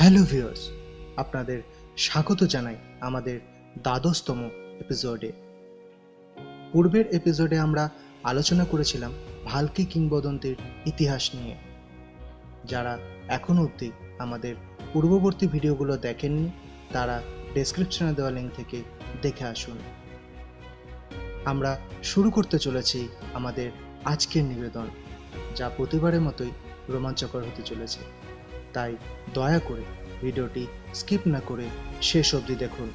Hello viewers আপনাদের স্বাগত জানাই আমাদের দ্বাদশতম এপিসোডে পূর্বের এপিসোডে আমরা আলোচনা করেছিলাম ভালকি কিংবদন্তির ইতিহাস নিয়ে। যারা এখনও অবধি আমাদের পূর্ববর্তী ভিডিওগুলো দেখেননি, তারা ডেসক্রিপশনে দেওয়া লিঙ্ক থেকে দেখে আসুন। আমরা শুরু করতে চলেছি আমাদের আজকের নিবেদন, যা প্রতিবারের মতোই রোমাঞ্চকর হতে চলেছে। তাই দয়া করে ভিডিওটি স্কিপ না করে শেষ অবধি দেখুন।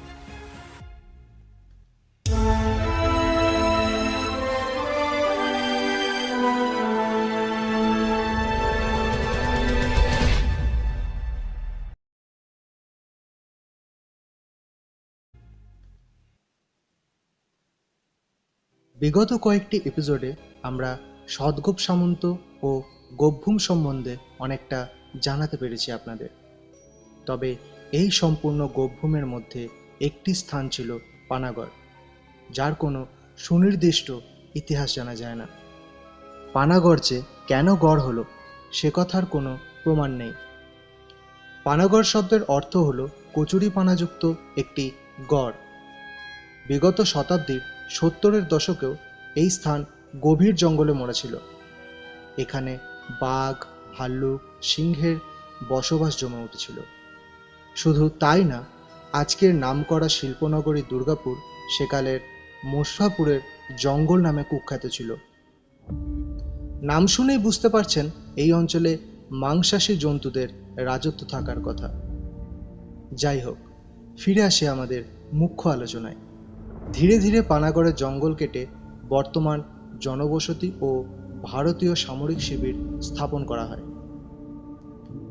বিগত কয়েকটি এপিসোডে আমরা সদ্গোপ সামন্ত ও গোভূম সম্বন্ধে অনেকটা জানাতে পেরেছি আপনাদের। তবে এই সম্পূর্ণ গোভূমের মধ্যে একটি স্থান ছিল পানাগড়, যার কোনো সুনির্দিষ্ট ইতিহাস জানা যায় না। পানাগড় যে কেন গড় হলো, সে কথার কোনো প্রমাণ নেই। পানাগড় শব্দের অর্থ হলো কচুরি পানাযুক্ত একটি গড়। বিগত শতাব্দীর সত্তরের দশকেও এই স্থান গভীর জঙ্গলে মরা ছিল এখানে বাঘ ভাল্লুক সিংহের বসবাস জমে উঠেছিল শুধু তাই না, আজকের নামকরা শিল্পনগরী দুর্গাপুর সেকালের মোশাপুরের জঙ্গল নামে কুখ্যাত ছিল। নাম শুনেই বুঝতে পারছেন এই অঞ্চলে মাংসাশী জন্তুদের রাজত্ব থাকার কথা। যাই হোক, ফিরে আসে আমাদের মুখ্য আলোচনায়। ধীরে ধীরে পানাগড়ের জঙ্গল কেটে বর্তমান জনবসতি ও ভারতীয় সামরিক শিবির স্থাপন করা হয়।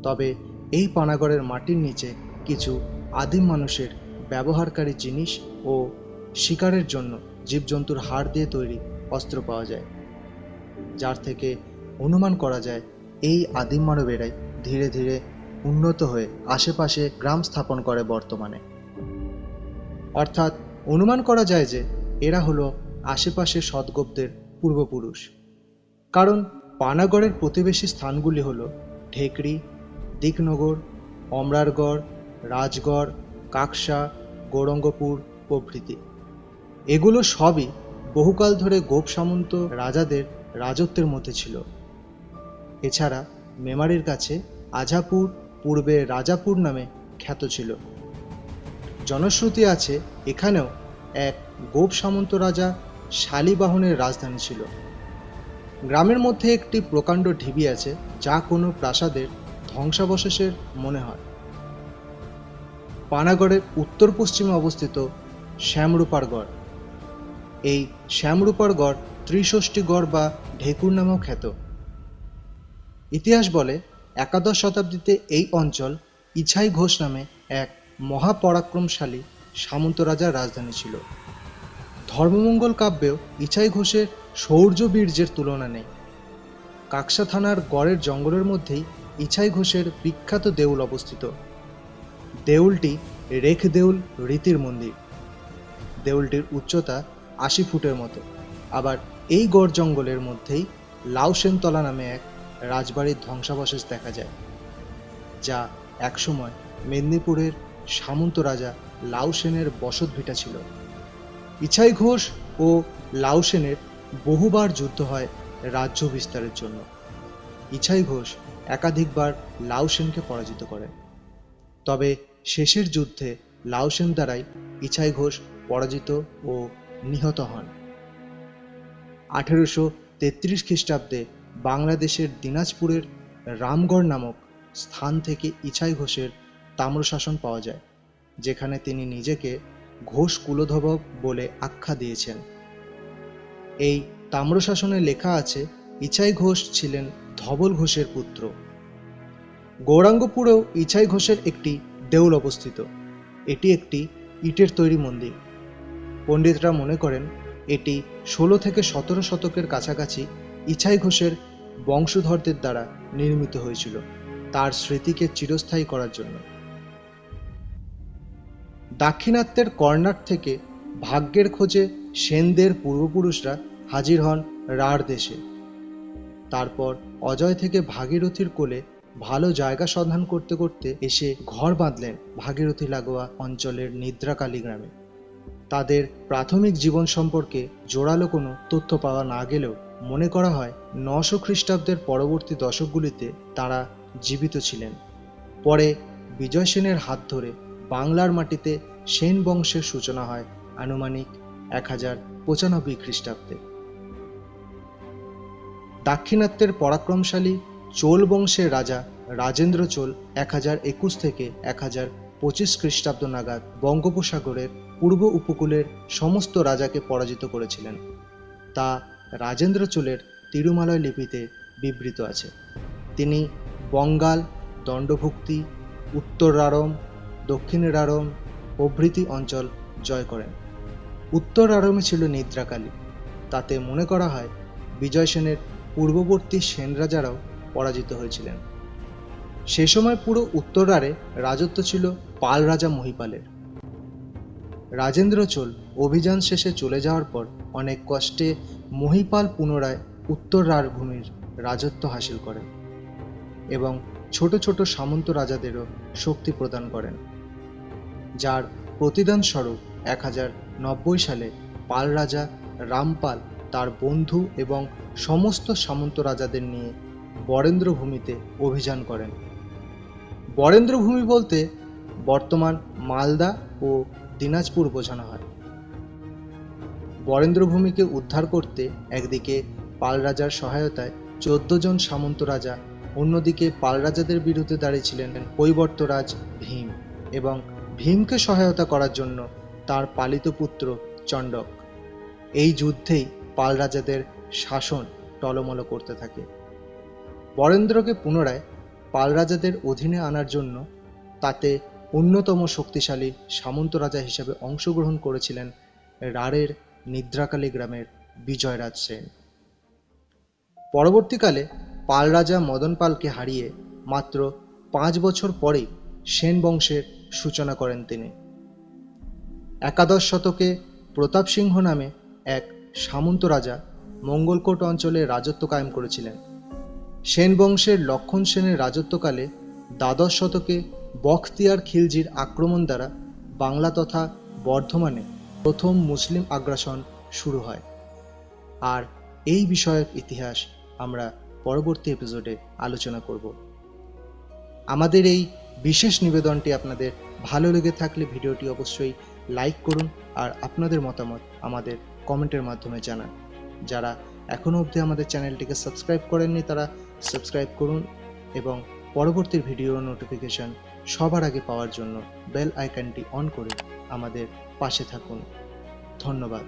তবে এই পানাগড়ের মাটির নিচে কিছু আদিম মানুষের ব্যবহারকারী জিনিস ও শিকারের জন্য জীবজন্তুর হাড় দিয়ে তৈরি অস্ত্র পাওয়া যায়। যার থেকে অনুমান করা যায়, এই আদিম মানবেরাই ধীরে ধীরে উন্নত হয়ে আশেপাশে গ্রাম স্থাপন করে বর্তমানে। অর্থাৎ অনুমান করা যায় যে, এরা হলো আশেপাশে সদ্গোপদের পূর্বপুরুষ। কারণ পানাগড়ের প্রতিবেশী স্থানগুলি হল ঢেকরি দিকনগর, অমরারগড়, রাজগড়, কাকসা, গৌরঙ্গপুর প্রভৃতি। এগুলো সবই বহুকাল ধরে গোপ সামন্ত রাজাদের রাজত্বের মধ্যে ছিল। এছাড়া মেমারির কাছে আজাপুর পূর্বে রাজাপুর নামে খ্যাত ছিল। জনশ্রুতি আছে এখানেও এক গোপ সামন্ত রাজা শালিবাহনের রাজধানী ছিল। গ্রামের মধ্যে একটি প্রকাণ্ড ঢিবি আছে, যা কোনো প্রাসাদের ধ্বংসাবশেষের মনে হয়। পানাগড়ের উত্তর পশ্চিমে অবস্থিত শ্যামরূপার গড়। এই শ্যামরূপার গড় ত্রিষষ্ঠী গড় বা ঢেকুর নামেও খ্যাত। ইতিহাস বলে, একাদশ শতাব্দীতে এই অঞ্চল ইছাই ঘোষ নামে এক মহাপরাক্রমশালী সামন্ত রাজার রাজধানী ছিল। ধর্মমঙ্গল কাব্যেও ইছাই ঘোষের শৌর্য বীর্যের তুলনা নেই। কাকসা থানার গড়ের জঙ্গলের মধ্যেই ইছাই ঘোষের বিখ্যাত দেউল অবস্থিত। দেউলটি রেখ দেউল রীতির মন্দির। দেউলটির উচ্চতা আশি ফুটের মতো। আবার এই গড় জঙ্গলের মধ্যেই লাউসেনতলা নামে এক রাজবাড়ির ধ্বংসাবশেষ দেখা যায়, যা একসময় মেদিনীপুরের সামন্ত রাজা লাউসেনের বসত ভিটা ছিল। ইছাই ঘোষ ও লাউসেনের বহুবার যুদ্ধ হয় রাজ্য বিস্তারের জন্য। ইছাই ঘোষ একাধিকবার লাউসেনকে পরাজিত করেন তবে শেষের যুদ্ধে লাউসেন দ্বারাই ইছাই ঘোষ পরাজিত ও নিহত হন। আঠেরোশো তেত্রিশ খ্রিস্টাব্দে বাংলাদেশের দিনাজপুরের রামগড় নামক স্থান থেকে ইছাই ঘোষের তাম্রশাসন পাওয়া যায়, যেখানে তিনি নিজেকে ঘোষ কুলধব বলে আখ্যা দিয়েছেন। এই তাম্রশাসনে লেখা আছে, ইছাই ঘোষ ছিলেন ধবল ঘোষের পুত্র। গৌরাঙ্গপুরেও ইছাই ঘোষের একটি দেউল অবস্থিত। এটি একটি ইটের তৈরি মন্দির। পণ্ডিতরা মনে করেন, এটি ষোলো থেকে সতেরো শতকের কাছাকাছি ইছাই ঘোষের বংশধরদের দ্বারা নির্মিত হয়েছিল, তার স্মৃতিকে চিরস্থায়ী করার জন্য। দাক্ষিণাত্যের কর্ণাট থেকে ভাগ্যের খোঁজে সেনদের পূর্বপুরুষরা হাজির হন রাঢ় দেশে। তারপর অজয় থেকে ভাগীরথীর কোলে ভালো জায়গা সন্ধান করতে করতে এসে ঘর বাঁধলেন ভাগীরথী লাগোয়া অঞ্চলের নিদ্রাকালী গ্রামে। তাদের প্রাথমিক জীবন সম্পর্কে জোরালো কোনো তথ্য পাওয়া না গেলেও মনে করা হয় নশো খ্রিস্টাব্দের পরবর্তী দশকগুলিতে তারা জীবিত ছিলেন। পরে বিজয় সেনের হাত ধরে বাংলার মাটিতে সেন বংশের সূচনা হয় আনুমানিক এক হাজার পঁচানব্বই খ্রিস্টাব্দে। দাক্ষিণাত্যের পরাক্রমশালী চোল বংশের রাজা রাজেন্দ্র চোল এক হাজার একুশ থেকে এক হাজার পঁচিশ খ্রিস্টাব্দ নাগাদ বঙ্গোপসাগরের পূর্ব উপকূলের সমস্ত রাজাকে পরাজিত করেছিলেন। তা রাজেন্দ্র চোলের তিরুমালয় লিপিতে বিবৃত আছে। তিনি বঙ্গাল, দণ্ডভুক্তি উত্তর রারম দক্ষিণের রারম প্রভৃতি অঞ্চল জয় করেন। উত্তর রারমে ছিল নিদ্রাকালী। তাতে মনে করা হয়, বিজয় সেনের পূর্ববর্তী সেন রাজারাও পরাজিত হয়েছিলেন। সে সময় পুরো উত্তরারে রাজত্ব ছিল পাল রাজা মহিপালের। রাজেন্দ্র চোল অভিযান শেষে চলে যাওয়ার পর অনেক কষ্টে মহিপাল পুনরায় উত্তর রারভূমির রাজত্ব হাসিল করেন এবং ছোট ছোট সামন্ত রাজাদেরও শক্তি প্রদান করেন। যার প্রতিদান স্বরূপ এক হাজার নব্বই সালে পাল রাজা রামপাল তার বন্ধু এবং সমস্ত সামন্ত রাজাদের নিয়ে বরেন্দ্র ভূমিতে অভিযান করেন। বরেন্দ্র ভূমি বলতে বর্তমান মালদা ও দিনাজপুর বোঝানো হয়। বরেন্দ্র ভূমিকে উদ্ধার করতে একদিকে পাল রাজার সহায়তায় চোদ্দ জন সামন্ত রাজা, অন্যদিকে পাল রাজাদের বিরুদ্ধে দাঁড়িয়েছিলেন কৈবর্তরাজ ভীম এবং ভীমকে সহায়তা করার জন্য তার পালিত পুত্র চণ্ডক। এই যুদ্ধেই পাল রাজাদের শাসন টলমল করতে থাকে। বরেন্দ্রকে পুনরায় পাল রাজাদের অধীনে আনার জন্য তাতে অন্যতম শক্তিশালী সামন্ত রাজা হিসেবে অংশগ্রহণ করেছিলেন রাড়ের নিদ্রাকালী গ্রামের বিজয়রাজ সেন। পরবর্তীকালে পাল রাজা মদন পালকে হারিয়ে মাত্র পাঁচ বছর পরেই সেন বংশের সূচনা করেন তিনি। একাদশ শতকে প্রতাপ সিংহ নামে এক সামন্ত রাজা মঙ্গলকোট অঞ্চলে রাজত্ব কায়েম করেছিলেন। সেন বংশের লক্ষণ সেনের রাজত্বকালে দ্বাদশ শতকে বখতিয়ার খিলজির আক্রমণ দ্বারা বাংলা তথা বর্ধমানে প্রথম মুসলিম আগ্রাসন শুরু হয়। আর এই বিষয়ক ইতিহাস আমরা পরবর্তী এপিসোডে আলোচনা করব। আমাদের এই বিশেষ নিবেদনটি আপনাদের ভালো লেগে থাকলে ভিডিওটি অবশ্যই লাইক করুন আর আপনাদের মতামত আমাদের কমেন্টের মাধ্যমে জানান। যারা এখনও অবধি আমাদের চ্যানেলটিকে সাবস্ক্রাইব করেননি তারা সাবস্ক্রাইব করুন এবং পরবর্তী ভিডিও নোটিফিকেশন সবার আগে পাওয়ার জন্য বেল আইকনটি অন করে আমাদের পাশে থাকুন। ধন্যবাদ।